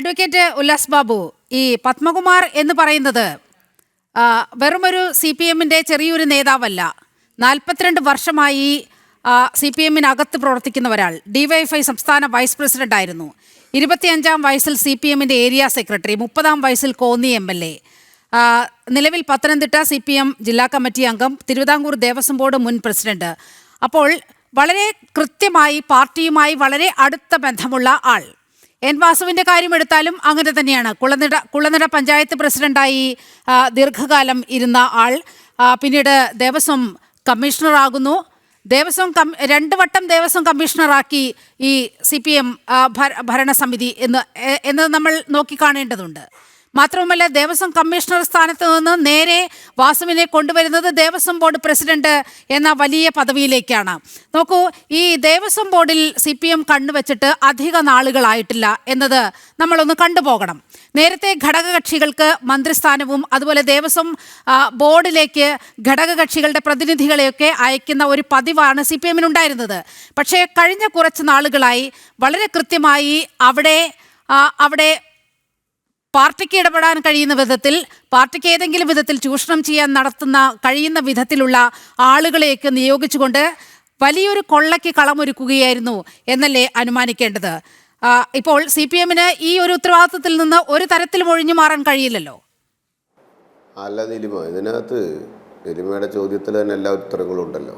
Advocate Ullas Babu ഈ പത്മകുമാർ എന്ന് പറയുന്നത് വെറുമൊരു സി പി എമ്മിന്റെ ചെറിയൊരു നേതാവല്ല. നാൽപ്പത്തിരണ്ട് വർഷമായി സി പി എമ്മിനകത്ത് പ്രവർത്തിക്കുന്ന ഒരാൾ ഡിവൈഎഫ്ഐ സംസ്ഥാന വൈസ് പ്രസിഡന്റ് ആയിരുന്നു ഇരുപത്തിയഞ്ചാം വയസ്സിൽ സി പി എമ്മിന്റെ ഏരിയ സെക്രട്ടറി മുപ്പതാം വയസ്സിൽ കോന്നി എം എൽ എ. നിലവിൽ പത്തനംതിട്ട സി പി എം ജില്ലാ കമ്മിറ്റി അംഗം തിരുവിതാംകൂർ ദേവസ്വം ബോർഡ് മുൻ പ്രസിഡന്റ്. അപ്പോൾ വളരെ കൃത്യമായി പാർട്ടിയുമായി വളരെ അടുത്ത ബന്ധമുള്ള ആൾ. എൻ വാസുവിന്റെ കാര്യം എടുത്താലും അങ്ങനെ തന്നെയാണ്. കുളനട കുളനട പഞ്ചായത്ത് പ്രസിഡന്റായി ദീർഘകാലം ഇരുന്ന ആൾ. പിന്നീട് ദേവസ്വം കമ്മീഷണറാകുന്നു. ദേവസ്വം കം രണ്ട് വട്ടം ദേവസ്വം കമ്മീഷണറാക്കി ഈ സി പി എം ഭരണസമിതി എന്ന് എന്ന് നമ്മൾ നോക്കിക്കാണേണ്ടതുണ്ട് മാത്രവുമല്ല ദേവസ്വം കമ്മീഷണർ സ്ഥാനത്ത് നിന്ന് നേരെ വാസുവിനെ കൊണ്ടുവരുന്നത് ദേവസ്വം ബോർഡ് പ്രസിഡന്റ് എന്ന വലിയ പദവിയിലേക്കാണ്. നോക്കൂ ഈ ദേവസ്വം ബോർഡിൽ സി പി എം കണ്ണുവച്ചിട്ട് അധിക നാളുകളായിട്ടില്ല എന്നത് നമ്മളൊന്ന് കണ്ടുപോകണം. നേരത്തെ ഘടകകക്ഷികൾക്ക് മന്ത്രിസ്ഥാനവും അതുപോലെ ദേവസ്വം ബോർഡിലേക്ക് ഘടകകക്ഷികളുടെ പ്രതിനിധികളെയൊക്കെ അയക്കുന്ന ഒരു പതിവാണ് സി പി എമ്മിനുണ്ടായിരുന്നത് പക്ഷേ കഴിഞ്ഞ കുറച്ച് നാളുകളായി വളരെ കൃത്യമായി അവിടെ അവിടെ പാർട്ടിക്ക് ഇടപെടാൻ കഴിയുന്ന വിധത്തിൽ പാർട്ടിക്ക് ഏതെങ്കിലും വിധത്തിൽ ചൂഷണം ചെയ്യാൻ നടത്തുന്ന കഴിയുന്ന വിധത്തിലുള്ള ആളുകളെയൊക്കെ നിയോഗിച്ചുകൊണ്ട് വലിയൊരു കൊള്ളയ്ക്ക് കളമൊരുക്കുകയായിരുന്നു എന്നല്ലേ അനുമാനിക്കേണ്ടത്. ഇപ്പോൾ സി പി എമ്മിന് ഈ ഒരു ഉത്തരവാദിത്വത്തിൽ നിന്ന് ഒരു തരത്തിലും ഒഴിഞ്ഞു മാറാൻ കഴിയില്ലല്ലോ. അല്ല നിലിമ ഇതിനകത്ത് നിലിമയുടെ ചോദ്യത്തിൽ തന്നെ എല്ലാ ഉത്തരങ്ങളും ഉണ്ടല്ലോ.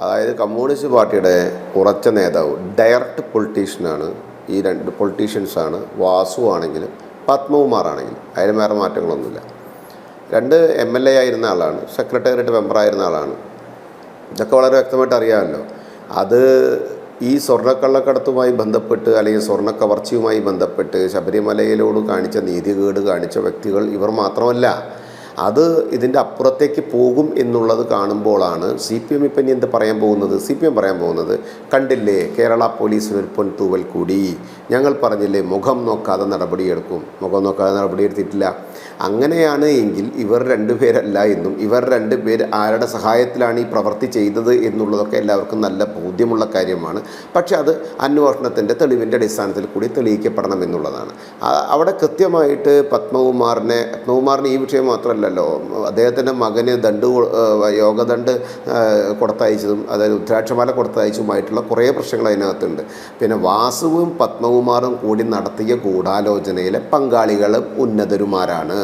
അതായത് കമ്മ്യൂണിസ്റ്റ് പാർട്ടിയുടെ ഉറച്ച നേതാവ് ഡയറക്റ്റ് പൊളിറ്റീഷ്യനാണ് ഈ രണ്ട് പൊളിറ്റീഷ്യൻസാണ് വാസു ആണെങ്കിലും പത്മകുമാറാണെങ്കിലും. അതിന് വേറെ മാറ്റങ്ങളൊന്നുമില്ല. രണ്ട് എം എൽ എ ആയിരുന്ന ആളാണ് സെക്രട്ടേറിയറ്റ് മെമ്പറായിരുന്ന ആളാണ്. ഇതൊക്കെ വളരെ വ്യക്തമായിട്ട് അറിയാമല്ലോ. അത് ഈ സ്വർണക്കള്ളക്കടത്തുമായി ബന്ധപ്പെട്ട് അല്ലെങ്കിൽ സ്വർണ കവർച്ചയുമായി ബന്ധപ്പെട്ട് ശബരിമലയിലോട് കാണിച്ച നീതികേട് കാണിച്ച വ്യക്തികൾ ഇവർ മാത്രമല്ല. അത് ഇതിന്റെ അപ്പുറത്തേക്ക് പോകും എന്നുള്ളത് കാണുമ്പോഴാണ് സി പി എം ഇപ്പം ഇനി എന്ത് പറയാൻ പോകുന്നത്? സി പി എം പറയാൻ പോകുന്നത് കണ്ടില്ലേ കേരള പോലീസിനൊരു പൊൻതൂവൽ കൂടി. ഞങ്ങൾ പറഞ്ഞില്ലേ മുഖം നോക്കാതെ നടപടിയെടുക്കും. മുഖം നോക്കാതെ നടപടിയെടുത്തിട്ടില്ല. അങ്ങനെയാണ് എങ്കിൽ ഇവർ രണ്ടുപേരല്ല എന്നും ഇവർ രണ്ടുപേർ ആരുടെ സഹായത്തിലാണ് ഈ പ്രവൃത്തി ചെയ്തത് എന്നുള്ളതൊക്കെ എല്ലാവർക്കും നല്ല ബോധ്യമുള്ള കാര്യമാണ്. പക്ഷേ അത് അന്വേഷണത്തിന്റെ തെളിവിന്റെ അടിസ്ഥാനത്തിൽ കൂടി തെളിയിക്കപ്പെടണം എന്നുള്ളതാണ്. അവിടെ കൃത്യമായിട്ട് പത്മകുമാറിനെ പത്മകുമാറിന് ഈ വിഷയം മാത്രമല്ലല്ലോ അദ്ദേഹത്തിന്റെ മകന് ദണ്ട് യോഗദണ്ട് കൊടുത്തയച്ചതും അതായത് ഉദ്രാക്ഷമാല കൊടുത്തയച്ചതുമായിട്ടുള്ള കുറേ പ്രശ്നങ്ങൾ അതിനകത്തുണ്ട്. പിന്നെ വാസുവും പത്മകുമാറും കൂടി നടത്തിയ ഗൂഢാലോചനയിലെ പങ്കാളികളും ഉന്നതരുമാരാണ്.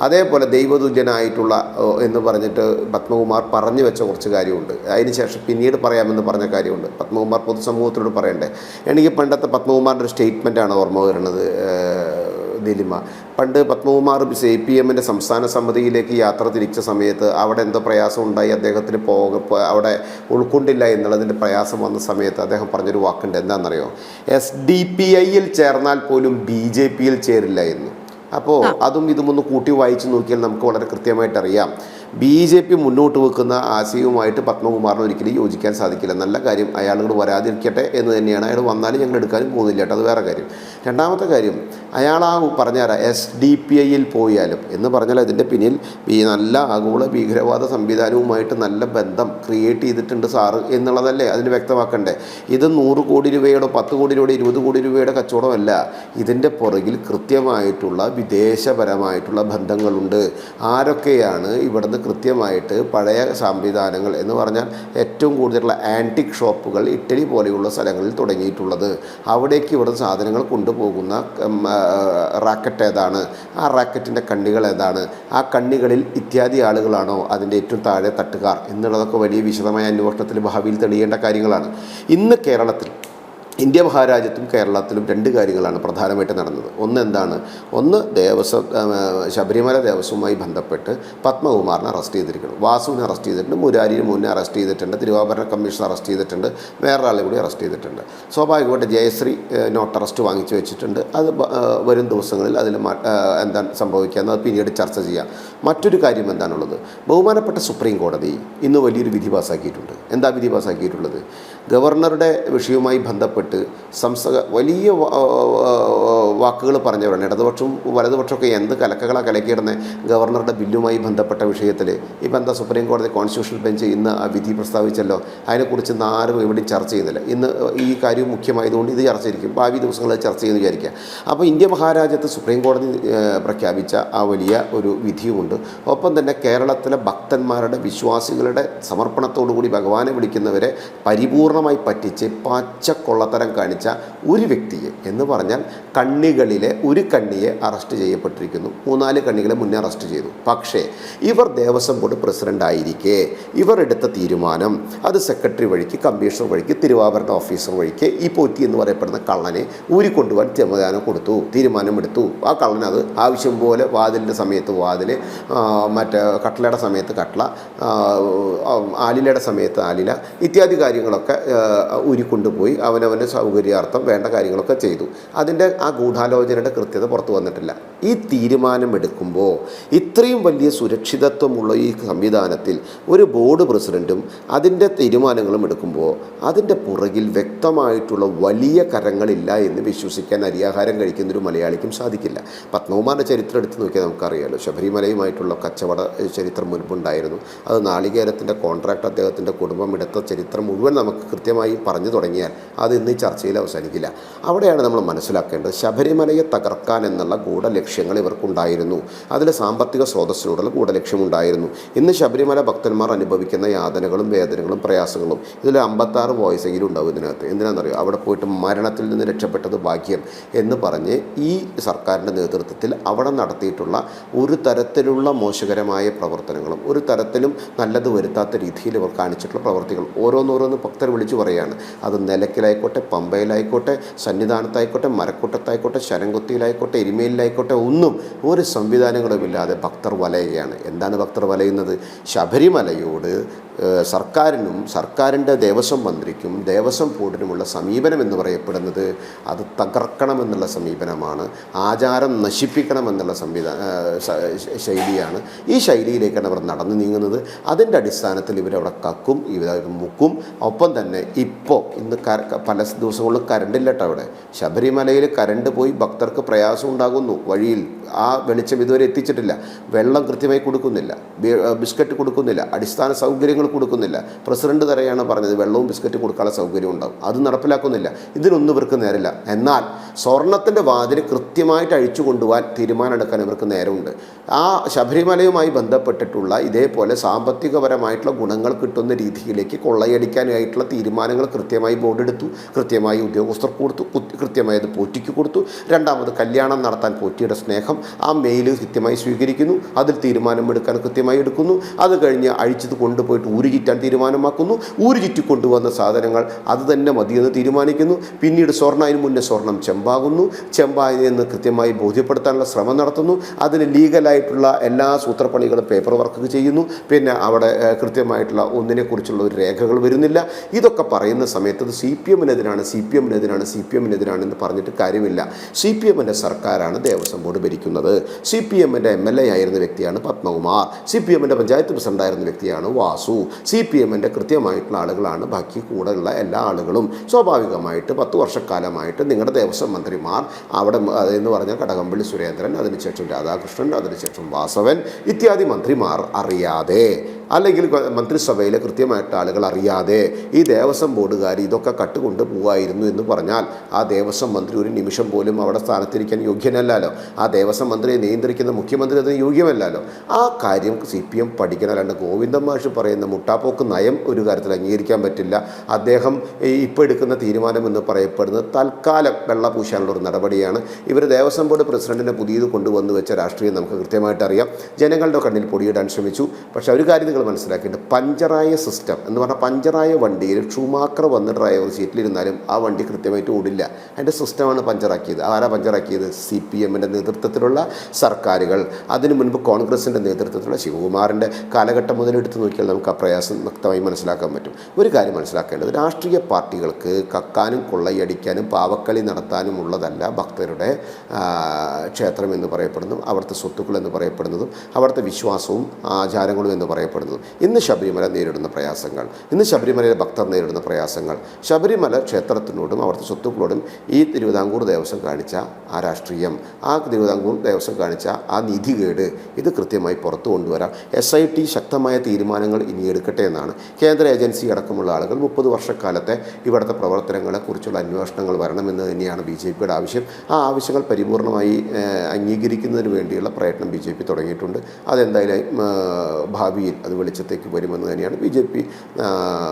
അതേപോലെ ദൈവതുല്യനായിട്ടുള്ള ഓ, എന്ന് പറഞ്ഞിട്ട് പത്മകുമാർ പറഞ്ഞു വെച്ച കുറച്ച് കാര്യമുണ്ട്. അതിനുശേഷം പിന്നീട് പറയാമെന്ന് പറഞ്ഞ കാര്യമുണ്ട്. പത്മകുമാർ പൊതുസമൂഹത്തിനോട് പറയണ്ടേ? എനിക്ക് പണ്ടത്തെ പത്മകുമാറിന്റെ ഒരു സ്റ്റേറ്റ്മെന്റാണ് ഓർമ്മ വരുന്നത്. ദിലിമ പണ്ട് പത്മകുമാർ സി പി എമ്മിന്റെ സംസ്ഥാന സമിതിയിലേക്ക് യാത്ര തിരിച്ച സമയത്ത് അവിടെ എന്തോ പ്രയാസം ഉണ്ടായി അദ്ദേഹത്തിന് പോക അവിടെ ഉൾക്കൊണ്ടില്ല എന്നുള്ളതിന്റെ പ്രയാസം വന്ന സമയത്ത് അദ്ദേഹം പറഞ്ഞൊരു വാക്കുണ്ട്. എന്താണെന്നറിയോ? എസ് ഡി പി ഐയിൽ ചേർന്നാൽ പോലും ബി ജെ പിയിൽ ചേരില്ല എന്ന്. അപ്പോൾ അതും ഇതും ഒന്ന് കൂട്ടി വായിച്ചു നോക്കിയാൽ നമുക്ക് വളരെ കൃത്യമായിട്ട് അറിയാം. ബി ജെ പി മുന്നോട്ട് വെക്കുന്ന ആശയവുമായിട്ട് പത്മകുമാറിന് ഒരിക്കലും യോജിക്കാൻ സാധിക്കില്ല. നല്ല കാര്യം അയാളോട് വരാതിരിക്കട്ടെ എന്ന് തന്നെയാണ്. അയാൾ വന്നാലും ഞങ്ങൾ എടുക്കാനും പോകുന്നില്ല കേട്ടോ. അത് വേറെ കാര്യം. രണ്ടാമത്തെ കാര്യം അയാൾ ആ പറഞ്ഞാൽ എസ് ഡി പി ഐയിൽ പോയാലും എന്ന് പറഞ്ഞാൽ അതിന്റെ പിന്നിൽ ഈ നല്ല ആഗോള ഭീകരവാദ സംവിധാനവുമായിട്ട് നല്ല ബന്ധം ക്രിയേറ്റ് ചെയ്തിട്ടുണ്ട് സാറ് എന്നുള്ളതല്ലേ അതിന് വ്യക്തമാക്കണ്ടേ? ഇത് നൂറ് കോടി രൂപയുടെ പത്ത് കോടി രൂപയുടെ ഇരുപത് കോടി രൂപയുടെ കച്ചവടമല്ല. ഇതിന്റെ പുറകിൽ കൃത്യമായിട്ടുള്ള വിദേശപരമായിട്ടുള്ള ബന്ധങ്ങളുണ്ട്. ആരൊക്കെയാണ് ഇവിടുന്ന് കൃത്യമായിട്ട് പഴയ സംവിധാനങ്ങൾ എന്ന് പറഞ്ഞാൽ ഏറ്റവും കൂടുതലുള്ള ആന്റിക് ഷോപ്പുകൾ ഇറ്റലി പോലെയുള്ള സ്ഥലങ്ങളിൽ തുടങ്ങിയിട്ടുള്ളത്. അവിടേക്ക് ഇവിടെ സാധനങ്ങൾ കൊണ്ടുപോകുന്ന റാക്കറ്റ് ഏതാണ്? ആ റാക്കറ്റിന്റെ കണ്ണികൾ ഏതാണ്? ആ കണ്ണികളിൽ ഇത്യാദി ആളുകളാണോ അതിന്റെ ഏറ്റവും താഴെ തട്ടുകാർ? എന്നുള്ളതൊക്കെ വലിയ വിശദമായ അന്വേഷണത്തിൽ ഭാവിയിൽ തെളിയേണ്ട കാര്യങ്ങളാണ്. ഇന്ന് കേരളത്തിൽ ഇന്ത്യ മഹാരാജ്യത്തും കേരളത്തിലും രണ്ട് കാര്യങ്ങളാണ് പ്രധാനമായിട്ട് നടന്നത്. ഒന്ന് എന്താണ്? ഒന്ന് ദേവസ്വം ശബരിമല ദേവസ്വവുമായി ബന്ധപ്പെട്ട് പത്മകുമാറിനെ അറസ്റ്റ് ചെയ്തിരിക്കണം. വാസുവിനെ അറസ്റ്റ് ചെയ്തിട്ടുണ്ട് മുരാരിന് മുന്നേ അറസ്റ്റ് ചെയ്തിട്ടുണ്ട് തിരുവാഭരണ കമ്മീഷൻ അറസ്റ്റ് ചെയ്തിട്ടുണ്ട് വേറൊരാളെ കൂടി അറസ്റ്റ് ചെയ്തിട്ടുണ്ട്. സ്വാഭാവികമായിട്ട് ജയശ്രീ നോട്ട് അറസ്റ്റ് വാങ്ങിച്ചു വെച്ചിട്ടുണ്ട്. അത് വരും ദിവസങ്ങളിൽ അതിൽ എന്താണ് സംഭവിക്കുക അത് പിന്നീട് ചർച്ച ചെയ്യാം. മറ്റൊരു കാര്യം എന്താണുള്ളത്? ബഹുമാനപ്പെട്ട സുപ്രീം കോടതി ഇന്ന് വലിയൊരു വിധി പാസ്സാക്കിയിട്ടുണ്ട് എന്താ വിധി പാസ്സാക്കിയിട്ടുള്ളത് ഗവർണറുടെ വിഷയവുമായി ബന്ധപ്പെട്ട് സംസ്ഥ വലിയ വാ- വാക്കുകൾ പറഞ്ഞവരാണ്. ഇടതുപക്ഷവും വലതുപക്ഷമൊക്കെ എന്ത് കലക്കകളാണ് കലക്കിയിടുന്ന? ഗവർണറുടെ ബില്ലുമായി ബന്ധപ്പെട്ട വിഷയത്തിൽ ഇപ്പം എന്താ സുപ്രീം കോടതി കോൺസ്റ്റിറ്റ്യൂഷണൽ ബെഞ്ച് ഇന്ന് ആ വിധി പ്രസ്താവിച്ചല്ലോ. അതിനെക്കുറിച്ച് ഇന്ന് ആരും എവിടെയും ചർച്ച ചെയ്യുന്നില്ല. ഇന്ന് ഈ കാര്യം മുഖ്യമായതുകൊണ്ട് ഇത് ചർച്ച ചെയ്യും ഭാവി ദിവസങ്ങളിൽ ചർച്ച ചെയ്യുന്നു വിചാരിക്കുക. അപ്പോൾ ഇന്ത്യ മഹാരാജ്യത്ത് സുപ്രീം കോടതി പ്രഖ്യാപിച്ച ആ വലിയ ഒരു വിധിയുമുണ്ട്. ഒപ്പം തന്നെ കേരളത്തിലെ ഭക്തന്മാരുടെ വിശ്വാസികളുടെ സമർപ്പണത്തോടുകൂടി ഭഗവാനെ വിളിക്കുന്നവരെ പരിപൂർണമായി പറ്റിച്ച് പച്ചക്കൊള്ളത്തരം കാണിച്ച ഒരു വ്യക്തിയെ എന്ന് പറഞ്ഞാൽ കണ്ണികളിലെ ഒരു കണ്ണിയെ അറസ്റ്റ് ചെയ്യപ്പെട്ടിരിക്കുന്നു. മൂന്നാൽ കണ്ണികളെ മുന്നേ അറസ്റ്റ് ചെയ്തു. പക്ഷേ ഇവർ ദേവസ്വം ബോർഡ് പ്രസിഡന്റ് ആയിരിക്കെ. ഇവർ എടുത്ത തീരുമാനം അത് സെക്രട്ടറി വഴിക്ക് കമ്മീഷണർ വഴിക്ക് തിരുവാഭരണ ഓഫീസർ വഴിക്ക് ഈ പോറ്റി എന്ന് പറയപ്പെടുന്ന കള്ളനെ ഊരിക്കൊണ്ടുപോകാൻ തീരുമാനം കൊടുത്തു തീരുമാനമെടുത്തു. ആ കള്ളനത് ആവശ്യം പോലെ വാതിലിന്റെ സമയത്ത് വാതിൽ മറ്റേ കട്ട്ലയുടെ സമയത്ത് കട്ട്ല ആലിലയുടെ സമയത്ത് ആലില ഇത്യാദി കാര്യങ്ങളൊക്കെ ഊരിക്കൊണ്ടുപോയി അവനവന്റെ സൗകര്യാർത്ഥം വേണ്ട കാര്യങ്ങളൊക്കെ ചെയ്തു. അതിന്റെ ആ ഗൂഢാലോചനയുടെ കൃത്യത പുറത്തു വന്നിട്ടില്ല. ഈ തീരുമാനം എടുക്കുമ്പോൾ ഇത്രയും വലിയ സുരക്ഷിതത്വമുള്ള ഈ സംവിധാനത്തിൽ ഒരു ബോർഡ് പ്രസിഡന്റും അതിന്റെ തീരുമാനങ്ങളും എടുക്കുമ്പോൾ അതിന്റെ പുറകിൽ വ്യക്തമായിട്ടുള്ള വലിയ കരങ്ങളില്ല എന്ന് വിശ്വസിക്കാൻ അരിയാഹാരം കഴിക്കുന്ന ഒരു മലയാളിക്കും സാധിക്കില്ല. പത്മകുമാറിന്റെ ചരിത്രം എടുത്ത് നോക്കിയാൽ നമുക്കറിയാമല്ലോ ശബരിമലയുമായിട്ടുള്ള കച്ചവട ചരിത്രം മുൻപുണ്ടായിരുന്നു. അത് നാളികേരത്തിന്റെ കോൺട്രാക്ട് അദ്ദേഹത്തിന്റെ കുടുംബം എടുത്ത ചരിത്രം മുഴുവൻ നമുക്ക് കൃത്യമായി പറഞ്ഞു തുടങ്ങിയാൽ അത് ഇന്ന് ചർച്ചയിൽ അവസാനിക്കില്ല. അവിടെയാണ് നമ്മൾ മനസ്സിലാക്കേണ്ടത് ശബരിമലയെ തകർക്കാൻ എന്നുള്ള ഗൂഢലക്ഷ്യങ്ങൾ ഇവർക്കുണ്ടായിരുന്നു. അതിൽ സാമ്പത്തിക സ്രോതസ്സിനോടുള്ള ഗൂഢലക്ഷ്യമുണ്ടായിരുന്നു. ഇന്ന് ശബരിമല ഭക്തന്മാർ അനുഭവിക്കുന്ന യാതനകളും വേദനകളും പ്രയാസങ്ങളും ഇതിൽ അമ്പത്താറ് വോയിസെങ്കിലും ഉണ്ടാവും ഇതിനകത്ത്. എന്തിനാണെന്നറിയോ? അവിടെ പോയിട്ട് മരണത്തിൽ നിന്ന് രക്ഷപ്പെട്ടത് ഭാഗ്യം എന്ന് പറഞ്ഞ് ഈ സർക്കാരിന്റെ നേതൃത്വത്തിൽ അവിടെ നടത്തിയിട്ടുള്ള ഒരു തരത്തിലുള്ള മോശകരമായ പ്രവർത്തനങ്ങളും ഒരു തരത്തിലും നല്ലത് വരുത്താത്ത രീതിയിൽ ഇവർ കാണിച്ചിട്ടുള്ള പ്രവർത്തികൾ ഓരോന്നോരോന്ന് ഭക്തർ വിളിച്ചു പറയുകയാണ് അത് നിലയ്ക്കലായിക്കോട്ടെ പമ്പയിലായിക്കോട്ടെ സന്നിധാനത്തായിക്കോട്ടെ മരക്കൂട്ടത്തായിക്കോട്ടെ ശരംകുത്തിയിലായിക്കോട്ടെ എരുമേലിലായിക്കോട്ടെ ഒന്നും ഒരു സംവിധാനങ്ങളുമില്ലാതെ ഭക്തർ വലയുകയാണ്. എന്താണ് ഭക്തർ വലയുന്നത്? ശബരിമലയോട് സർക്കാരിനും സർക്കാരിന്റെ ദേവസ്വം മന്ത്രിക്കും ദേവസ്വം ബോർഡിനുമുള്ള സമീപനം എന്ന് പറയപ്പെടുന്നത് അത് തകർക്കണമെന്നുള്ള സമീപനമാണ് ആചാരം നശിപ്പിക്കണമെന്നുള്ള സംവിധാന ശൈലിയാണ് ഈ ശൈലിയിലേക്കാണ് അവർ നടന്നു നീങ്ങുന്നത്. അതിന്റെ അടിസ്ഥാനത്തിൽ ഇവരവിടെ കക്കും ഇവർ മുക്കും. ഒപ്പം തന്നെ ഇപ്പോൾ ഇന്ന് പല ദിവസങ്ങളിലും കരണ്ടില്ലട്ടോ അവിടെ. ശബരിമലയിൽ കരണ്ട് പോയി ഭക്തർക്ക് പ്രയാസം ഉണ്ടാകുന്നു. വഴിയിൽ ആ വെളിച്ചം ഇതുവരെ എത്തിച്ചിട്ടില്ല. വെള്ളം കൃത്യമായി കൊടുക്കുന്നില്ല. ബിസ്ക്കറ്റ് കൊടുക്കുന്നില്ല. അടിസ്ഥാന സൗകര്യങ്ങൾ കൊടുക്കുന്നില്ല. പ്രസിഡന്റ് തരെയാണ് പറഞ്ഞത് വെള്ളവും ബിസ്ക്കറ്റും കൊടുക്കാനുള്ള സൗകര്യം ഉണ്ടാവും. അത് നടപ്പിലാക്കുന്നില്ല. ഇതിനൊന്നും ഇവർക്ക് നേരില്ല. എന്നാൽ സ്വർണത്തിന്റെ വാതിൽ കൃത്യമായിട്ട് അഴിച്ചു കൊണ്ടുപോകാൻ തീരുമാനമെടുക്കാൻ ഇവർക്ക് നേരമുണ്ട്. ആ ശബരിമലയുമായി ബന്ധപ്പെട്ടിട്ടുള്ള ഇതേപോലെ സാമ്പത്തികപരമായിട്ടുള്ള ഗുണങ്ങൾ കിട്ടുന്ന രീതിയിലേക്ക് കൊള്ളയടിക്കാനായിട്ടുള്ള തീരുമാനങ്ങൾ കൃത്യമായി ബോർഡ് എടുത്തു കൃത്യമായി ഉദ്യോഗസ്ഥർ കൊടുത്തു കൃത്യമായി അത് പോറ്റിക്ക് കൊടുത്തു. രണ്ടാമത് കല്യാണം നടത്താൻ പോറ്റിയുടെ സ്നേഹം ആ മെയിൽ കൃത്യമായി സ്വീകരിക്കുന്നു. അതിൽ തീരുമാനമെടുക്കാൻ കൃത്യമായി എടുക്കുന്നു. അത് കഴിഞ്ഞ് അഴിച്ചത് കൊണ്ടുപോയിട്ട് ഊരു ചുറ്റാൻ തീരുമാനമാക്കുന്നു. ഊരു ചുറ്റി കൊണ്ടുവന്ന സാധനങ്ങൾ അത് തന്നെ മതിയെന്ന് തീരുമാനിക്കുന്നു. പിന്നീട് സ്വർണ അതിന് മുന്നേ സ്വർണം ചെമ്പാകുന്നു. ചെമ്പായതെന്ന് കൃത്യമായി ബോധ്യപ്പെടുത്താനുള്ള ശ്രമം നടത്തുന്നു. അതിന് ലീഗലായിട്ടുള്ള എല്ലാ സൂത്രപ്പണികളും പേപ്പർ വർക്ക് ചെയ്യുന്നു. പിന്നെ അവിടെ കൃത്യമായിട്ടുള്ള ഒന്നിനെക്കുറിച്ചുള്ള ഒരു രേഖകൾ വരുന്നില്ല. ഇതൊക്കെ പറയുന്ന സമയത്ത് അത് സി പി എമ്മിനെതിരാണ് സി പി എമ്മിനെതിരാണ് സി പി എമ്മിനെതിരാണ് എന്ന് പറഞ്ഞിട്ട് കാര്യമില്ല. സി പി എമ്മിന്റെ സർക്കാരാണ് ദേവസ്വം ബോർഡ് ഭരിക്കുന്നത്. സി പി എമ്മിന്റെ എം എൽ എ ആയിരുന്ന വ്യക്തിയാണ് പത്മകുമാർ. സി പി എമ്മിന്റെ പഞ്ചായത്ത് പ്രസിഡന്റായിരുന്ന വ്യക്തിയാണ് വാസു. സി പി എമ്മിന്റെ കൃത്യമായിട്ടുള്ള ആളുകളാണ് ബാക്കി കൂടെയുള്ള എല്ലാ ആളുകളും. സ്വാഭാവികമായിട്ട് പത്ത് വർഷക്കാലമായിട്ട് നിങ്ങളുടെ ദേവസ്വം മന്ത്രിമാർ അവിടെ എന്ന് പറഞ്ഞാൽ കടകംപള്ളി സുരേന്ദ്രൻ അതിനുശേഷം രാധാകൃഷ്ണൻ അതിനുശേഷം വാസവൻ ഇത്യാദി മന്ത്രിമാർ അറിയാതെ. അല്ലെങ്കിൽ മന്ത്രിസഭയിലെ കൃത്യമായിട്ട് ആളുകൾ അറിയാതെ ഈ ദേവസ്വം ബോർഡുകാർ ഇതൊക്കെ കട്ടുകൊണ്ട് പോവായിരുന്നു എന്ന് പറഞ്ഞാൽ ആ ദേവസ്വം മന്ത്രി ഒരു നിമിഷം പോലും അവിടെ സ്ഥാനത്തിരിക്കാൻ യോഗ്യനല്ലല്ലോ. ആ ദേവസ്വം മന്ത്രിയെ നിയന്ത്രിക്കുന്ന മുഖ്യമന്ത്രി അതിന് യോഗ്യമല്ലല്ലോ. ആ കാര്യം സി പി എം പഠിക്കണം. അല്ലാണ്ട് ഗോവിന്ദൻ മാഷ് പറയുന്ന മുട്ടാപ്പോക്ക് നയം ഒരു കാര്യത്തിൽ അംഗീകരിക്കാൻ പറ്റില്ല. അദ്ദേഹം ഇപ്പോൾ എടുക്കുന്ന തീരുമാനം എന്ന് പറയപ്പെടുന്നത് തൽക്കാലം വെള്ള പൂശാനുള്ള ഒരു നടപടിയാണ്. ഇവർ ദേവസ്വം ബോർഡ് പ്രസിഡന്റിനെ പുതിയത് കൊണ്ടുവന്നു വെച്ച രാഷ്ട്രീയം നമുക്ക് കൃത്യമായിട്ട് അറിയാം. ജനങ്ങളുടെ കണ്ണിൽ പൊടിയിടാൻ ശ്രമിച്ചു. പക്ഷേ ഒരു കാര്യം നിങ്ങൾ മനസ്സിലാക്കിയിട്ട് പഞ്ചറായ സിസ്റ്റം എന്ന് പറഞ്ഞാൽ പഞ്ചറായ വണ്ടിയിൽ ഷൂമാക്കർ വന്ന് ഡ്രൈവർ സീറ്റിലിരുന്നാലും ആ വണ്ടി കൃത്യമായിട്ട് ഓടില്ല. അതിന്റെ സിസ്റ്റമാണ് പഞ്ചറാക്കിയത്. ആരാ പഞ്ചറാക്കിയത്? സി പി എമ്മിന്റെ നേതൃത്വത്തിലുള്ള സർക്കാരുകൾ. അതിനു മുൻപ് കോൺഗ്രസിന്റെ നേതൃത്വത്തിലുള്ള ശിവകുമാറിന്റെ കാലഘട്ടം മുതൽ എടുത്തു നോക്കിയാൽ നമുക്ക് ആ പ്രയാസം വ്യക്തമായി മനസ്സിലാക്കാൻ പറ്റും. ഒരു കാര്യം മനസ്സിലാക്കേണ്ടത് രാഷ്ട്രീയ പാർട്ടികൾക്ക് കക്കാനും കൊള്ളയടിക്കാനും പാവക്കളി നടത്താനും ഉള്ളതല്ല ഭക്തരുടെ ക്ഷേത്രം എന്ന് പറയപ്പെടുന്നതും അവിടുത്തെ സ്വത്തുക്കൾ എന്ന് പറയപ്പെടുന്നതും അവിടുത്തെ വിശ്വാസവും ആചാരങ്ങളും എന്ന് പറയപ്പെടുന്നതും. നേരിടുന്നതും ഇന്ന് ശബരിമല നേരിടുന്ന പ്രയാസങ്ങൾ ഇന്ന് ശബരിമലയിലെ ഭക്തർ നേരിടുന്ന പ്രയാസങ്ങൾ ശബരിമല ക്ഷേത്രത്തിനോടും അവിടുത്തെ സ്വത്തുക്കളോടും ഈ തിരുവിതാംകൂർ ദേവസ്വം കാണിച്ച ആ രാഷ്ട്രീയം ആ തിരുവിതാംകൂർ ദേവസ്വം കാണിച്ച ആ നിധികേട് ഇത് കൃത്യമായി പുറത്തു കൊണ്ടുവരാം എസ് ഐ ടി ശക്തമായ തീരുമാനങ്ങൾ ഇനി എടുക്കട്ടെ എന്നാണ്. കേന്ദ്ര ഏജൻസി അടക്കമുള്ള ആളുകൾ മുപ്പത് വർഷക്കാലത്തെ ഇവിടുത്തെ പ്രവർത്തനങ്ങളെക്കുറിച്ചുള്ള അന്വേഷണങ്ങൾ വരണമെന്ന് തന്നെയാണ് ബി ജെ പിയുടെ ആവശ്യം. ആ ആവശ്യങ്ങൾ പരിപൂർണമായി അംഗീകരിക്കുന്നതിന് വേണ്ടിയുള്ള പ്രയത്നം ബി ജെ പി തുടങ്ങിയിട്ടുണ്ട്. അതെന്തായാലും ഭാവിയിൽ അത് വെളിച്ചത്തേക്ക് വരുമെന്ന് തന്നെയാണ് ബി ജെ പി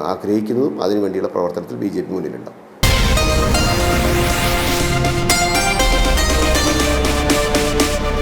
ആഗ്രഹിക്കുന്നതും അതിനുവേണ്ടിയുള്ള പ്രവർത്തനത്തിൽ ബി ജെ പി മുന്നിലുണ്ടാവും